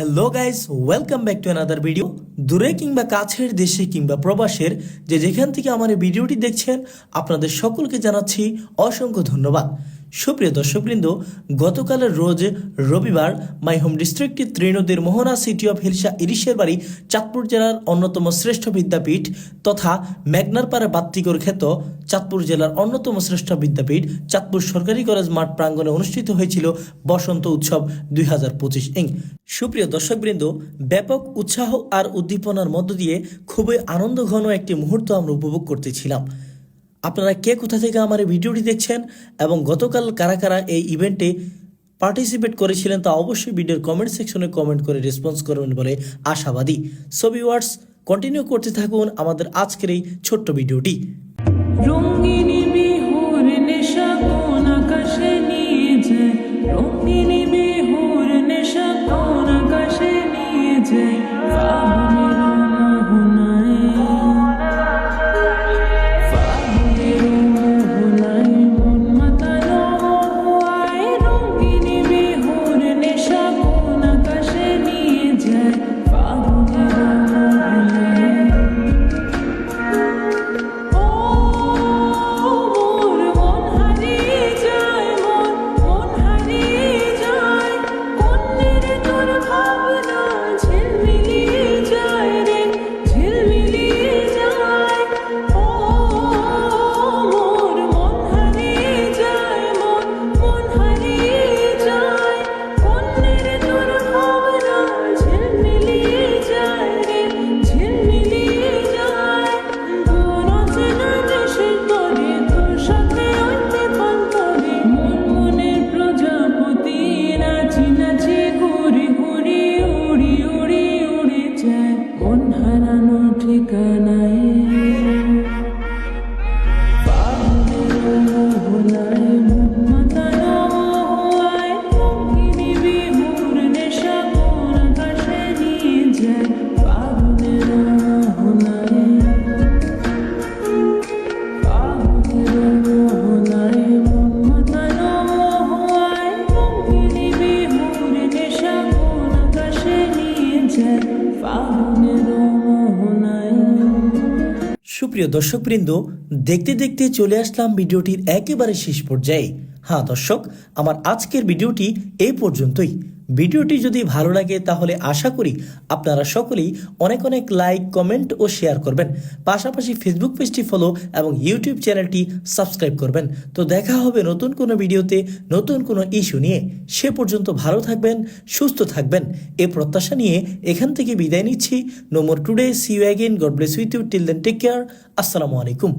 Hello guys welcome back to another video দূরে কিংবা কাছের দেশে কিংবা প্রবাসের যে যেখান থেকে আমার এই ভিডিওটি দেখছেন, আপনাদের সকলকে জানাচ্ছি অসংখ্য ধন্যবাদ। সুপ্রিয় দর্শকবৃন্দ, গতকালের রোজ রবিবার মাই হোম ডিস্ট্রিক্টের ত্রিনদীর মোহনা সিটি অফ হিলসা ইরিশের বাড়ি চাঁদপুর জেলার অন্যতম শ্রেষ্ঠ বিদ্যাপীঠ তথা মেঘনারপাড়া বাত্তিকর খ্যাত চাঁদপুর জেলার অন্যতম শ্রেষ্ঠ বিদ্যাপীঠ চাঁদপুর সরকারি কলেজ মাঠ প্রাঙ্গণে অনুষ্ঠিত হয়েছিল বসন্ত উৎসব দুই হাজার পঁচিশ ইং। সুপ্রিয় দর্শকবৃন্দ, ব্যাপক উৎসাহ আর উদ্দীপনার মধ্য দিয়ে খুবই আনন্দঘন একটি মুহূর্ত আমরা উপভোগ করতেছিলাম। আপনারা কে কোথা থেকে আমার এই ভিডিওটি দেখছেন এবং গতকাল কারা কারা এই ইভেন্টে পার্টিসিপেট করেছিলেন তা অবশ্যই ভিডিওর কমেন্ট সেকশনে কমেন্ট করে রেসপন্স করবেন বলে আশাবাদী। সো ভিউয়ার্স কন্টিনিউ করতে থাকুন আমাদের আজকের এই ছোট্ট ভিডিওটি। রঙিনী বিহুর নেশা কোন আকাশে সুপ্রিয় দর্শকবৃন্দ দেখতে দেখতে চলে আসলাম ভিডিওটির একেবারে শেষ পর্যায়ে। হ্যাঁ দর্শক, আমার আজকের ভিডিওটি এই পর্যন্তই। ভিডিওটি যদি ভালো লাগে তাহলে আশা করি আপনারা সকলেই অনেক অনেক লাইক, কমেন্ট ও শেয়ার করবেন। পাশাপাশি ফেসবুক পেজটি ফলো এবং ইউটিউব চ্যানেলটি সাবস্ক্রাইব করবেন। তো দেখা হবে নতুন কোনো ভিডিওতে, নতুন কোনো ইস্যু নিয়ে। সে পর্যন্ত ভালো থাকবেন, সুস্থ থাকবেন। এ প্রত্যাশা নিয়ে এখান থেকে বিদায় নিচ্ছি। No more today see you again God bless with you till then take care আসসালামু আলাইকুম।